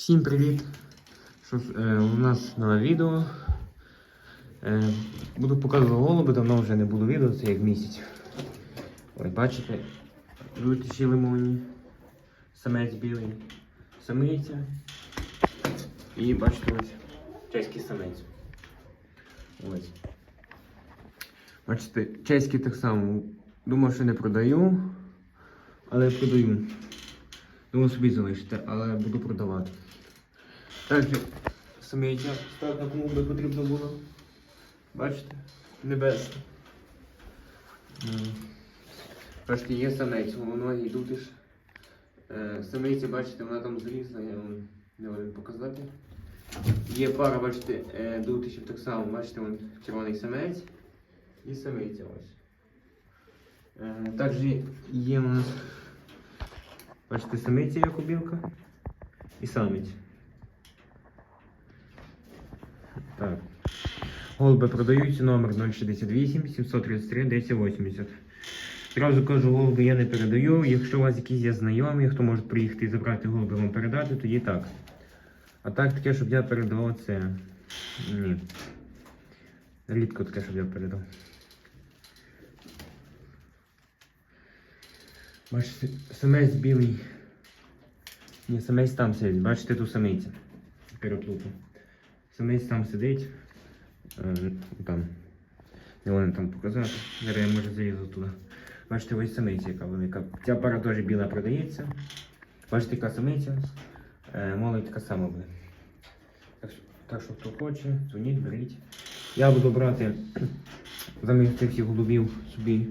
Всім привіт! Що, е, у нас нове відео. Е, буду показувати голуби, давно вже не було відео, це як місяць. Ой, бачите, жовті ще лимонні, самець білий, самиця. І бачите ось чеський самець. Ось. Бачите, чеський так само. Думав, що не продаю, але продаю. Думаю собі залишити, але буду продавати. Так, самиця, так, на кому би потрібно було. Бачите? Небесно. М. Бачите, є самець, головної йдуть ж. Е, Самиця, бачите, вона там зрізла, я вам не можу показати. Є пара, бачите, е, дутичів так само, бачите, вон червоний самець і самиця ось. Е, Також є у нас, бачите, самиця якобілка і самець. Так. Голуби продаються номер 068 733 1080. Зразу кажу, голуби я не передаю. Якщо у вас якісь є знайомі, хто може приїхати і забрати голуби вам передати, тоді так. А так таке, щоб я передавав, це. Ні. Рідко таке, щоб я передав. Бачите, самець білий. Ні, самець там сидить. Бачите, ту самиця. Переплутав. Самець там сидить. Е, там. Вони там показати. Зараз я може залізу туди. Бачите, ось самиця, яка велика. Ця пара теж біла продається. Бачите, яка самиця. Е, молодь така сама буде. Так, так що хто хоче, дзвоніть, беріть. Я буду брати замість цих всіх голубів собі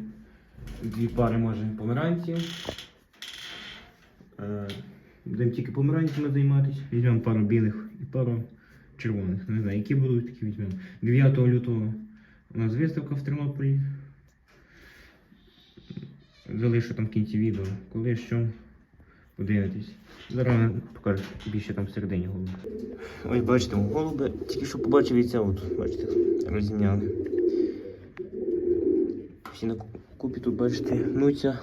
дві пари може помаранців. Е, Будемо тільки помаранцями займатися. Візьмемо пару білих і пару червоних. Не знаю, які будуть, такі візьмемо. 9 лютого у нас виставка в Тернополі. Залишу там в кінці відео, коли що подивитись. Зараз покажу більше там всередині голуби. Ой, бачите, голуби, тільки що побачив і це от, бачите, розімняли. Всі на купі тут, бачите, гнуться.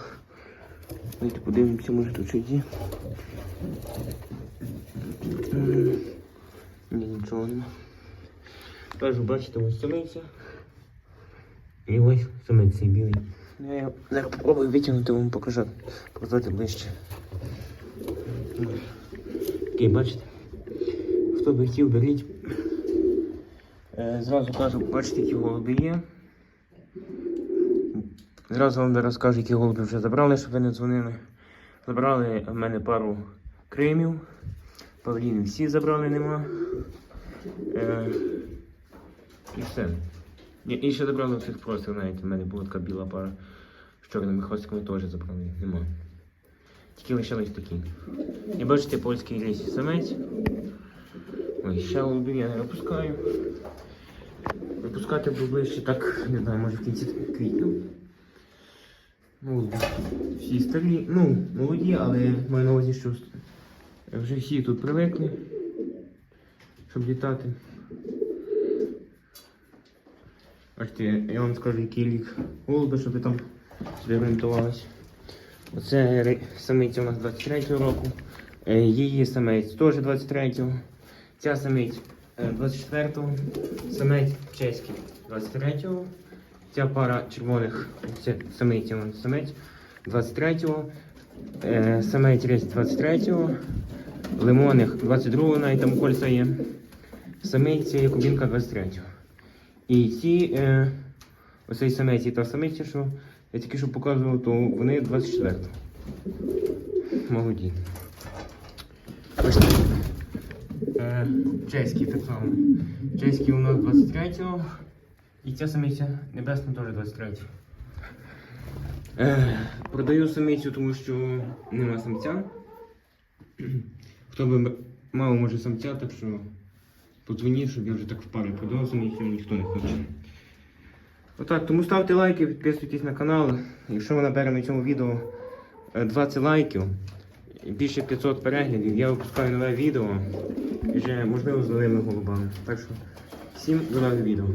Давайте подивимося, може тут щось є. Ні, нічого нема. Кажу, бачите, ось самиця. І ось самець білий. Ну, Я зараз попробую витягнути вам покажу, показати ближче. Такий, бачите? Хто би хотів, беріть. Е, Зразу кажу, бачите, які голуби є. Зразу вам розкажу, які голуби вже забрали, щоб ви не дзвонили. Забрали в мене пару кремів. Павлінів всі забрали нема. Е, і все. І, ще забрали цих простих навіть. У мене була така біла пара з чорними хвостиками теж забрали. Нема. Тільки лишились такі. І бачите, польський лісі самець. Ой, ще голубів я не випускаю. Випускати буду ближче так, не знаю, може в кінці квітня. Ну, всі старі, ну, молоді, але маю на увазі, що вже всі тут привикли, щоб літати. Бачите, я вам скажу, який рік голуби, щоб там собі орієнтувалися. Оце самиця у нас 23-го року. Е, Її самець теж 23-го. Ця самець е, 24-го. Самець чеський 23-го. Ця пара червоних, це самиці, самець 23-го. Е, Самець 23-го. Лимоних 22-го, навіть там кольця є. Самиця Якубінка 23-го. І ці, е, оцей самець і та самиця, що я тільки що показував, то вони 24-го. Молоді. Ось. Е, чеський так само. Чеський у нас 23-го. І ця самиця небесна теж 23-го. Е, продаю самицю, тому що нема самця. Хто би мав може самця, так що подзвоніть, щоб я вже так в продав самицю, ніхто не хоче. Отак, тому ставте лайки, підписуйтесь на канал. Якщо ми наберемо на цьому відео е, 20 лайків, і більше 500 переглядів, я випускаю нове відео. І вже можливо з новими голубами. Так що всім до нових відео.